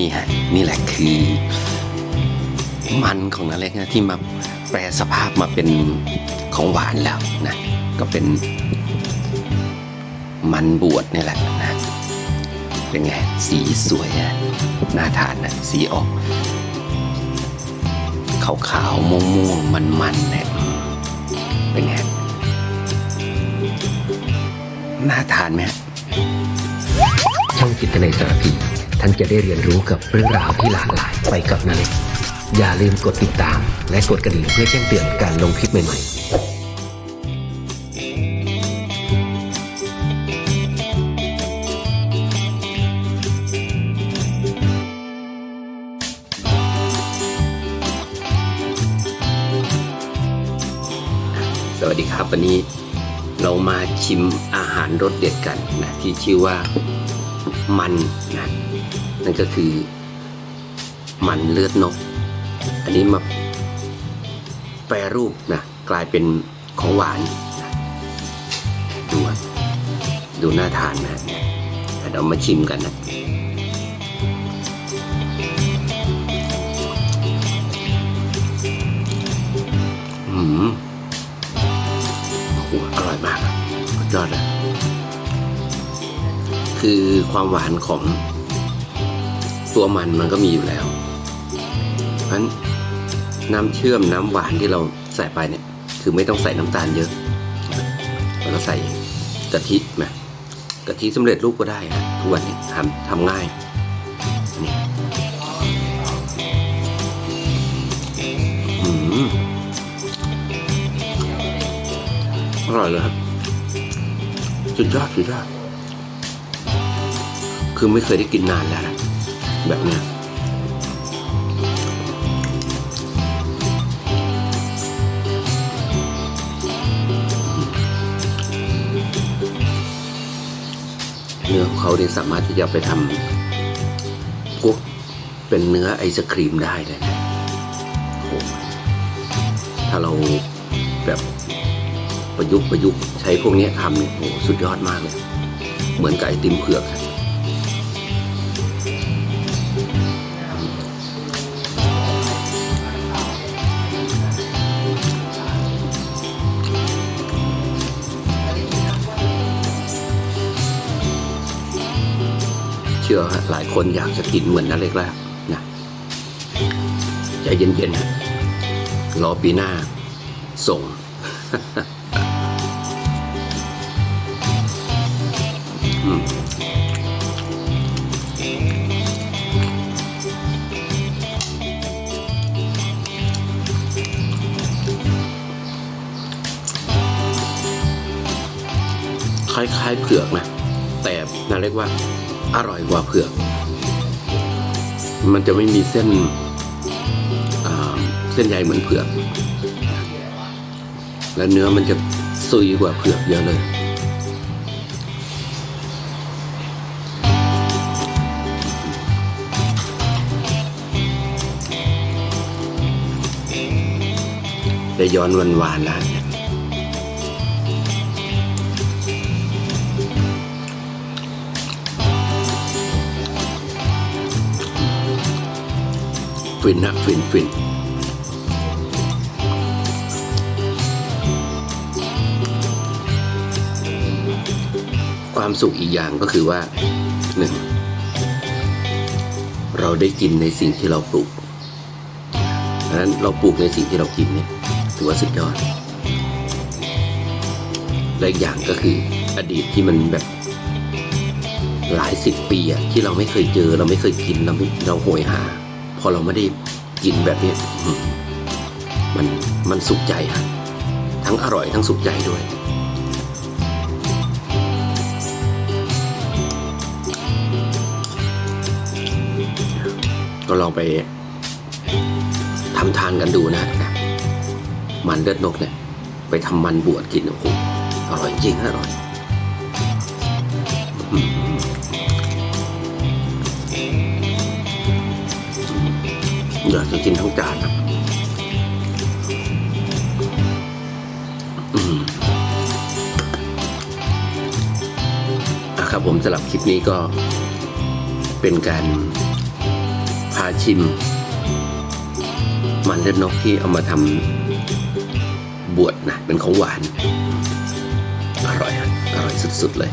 นี่ฮะ นี่แหละคือมันของนาเล็กนะที่มาแปลสภาพมาเป็นของหวานแล้วนะ ก็เป็นมันบวชนี่แหละนะเป็นไง สีสวยอะน่าทานนะสีออกขาวขาวๆม่วงม่วงมันมันๆเนี่ยเป็นไงน่าทานไหมช่องจิตในสารพี ท่านจะได้เรียนรู้กับเรื่องราวที่หลากหลายไปกับนาเล็กอย่าลืมกดติดตาม และกดกระดิ่งเพื่อแจ้งเตือนการลงคลิปใหม่ๆสวัสดีครับวันนี้เรามาชิมอาหารรสเด็ดกันนะที่ชื่อว่ามันนะ นั่นก็คือมันเลือดนก อันนี้มาแปรรูปนะกลายเป็นของหวานนะดูดูน่าทานนะเดี๋ยวเรามาชิมกันนะอืมโอ้โหอร่อยมากยอดเลยคือความหวานของ ตัวมันมันก็มีอยู่แล้วเพราะฉะนั้นน้ำเชื่อมน้ำหวานที่เราใส่ไปเนี่ย คือไม่ต้องใส่น้ำตาลเยอะ แล้วก็ใส่กะทินะกะทิสำเร็จรูปก็ได้นะทุกวันนี้ทำทำง่ายนี่อืมอร่อยเลยครับสุดยอดสุดยอดคือไม่เคยได้กินนานแล้วนะ แบบเนี้ยเนื้อของเขาเนี่ยสามารถที่จะไปทำพวกเป็นเนื้อไอศครีมได้เลยนะโอ้ถ้าเราแบบประยุกต์ประยุกต์ใช้พวกนี้ทำเนี่ยโอ้โหสุดยอดมากเลย เหมือนกับไอติมเผือกครับ เชื่อฮะหลายคนอยากจะกินเหมือนนั่นเล็กแล้วนะใจเย็นๆนะรอปีหน้าส่ง คล้ายๆเผือกนะ แต่น่าเรียกว่า อร่อยกว่าเผือก มันจะไม่มีเส้นเส้นใยเหมือนเผือก และเนื้อมันจะซุยกว่าเผือกเยอะเลย ได้ย้อนวันวานแล้ว ฟินนะฟินฟินความสุขอีกอย่างก็คือว่าหนึ่งเราได้กินในสิ่งที่เราปลูกดังนั้นเราปลูกในสิ่งที่เรากินเนี่ยถือว่าสุดยอดและอีกอย่างก็คืออดีตที่มันแบบหลายสิบปีอะที่เราไม่เคยเจอ เราไม่เคยกินเราไม่เราโหยหา อเราไม่ได้กินแบบนี้มันมันสุขใจฮะทั้งอร่อยทั้งสุขใจด้วย ก็ลองไปทำทานกันดูนะ มันเลือดนกเนี่ย ไปทำมันบวชกินโอ้โหอร่อยจริงอร่อย อืม อยากจะกินทั้งจานนะอืมอะครับผมสำหรับคลิปนี้ก็เป็นการพาชิม มันเลือดนกที่เอามาทำบวชนะเป็นของหวาน อร่อยอร่อยสุดๆเลย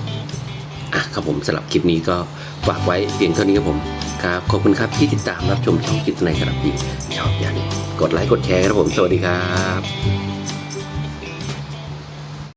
อะครับผมสำหรับคลิปนี้ก็ฝากไว้เพียงเท่านี้ครับผม ครับ ขอบคุณครับที่ติดตามรับชมช่องกิจในสารพีชอบอย่าลืมกดไลค์กดแชร์ครับผม สวัสดีครับ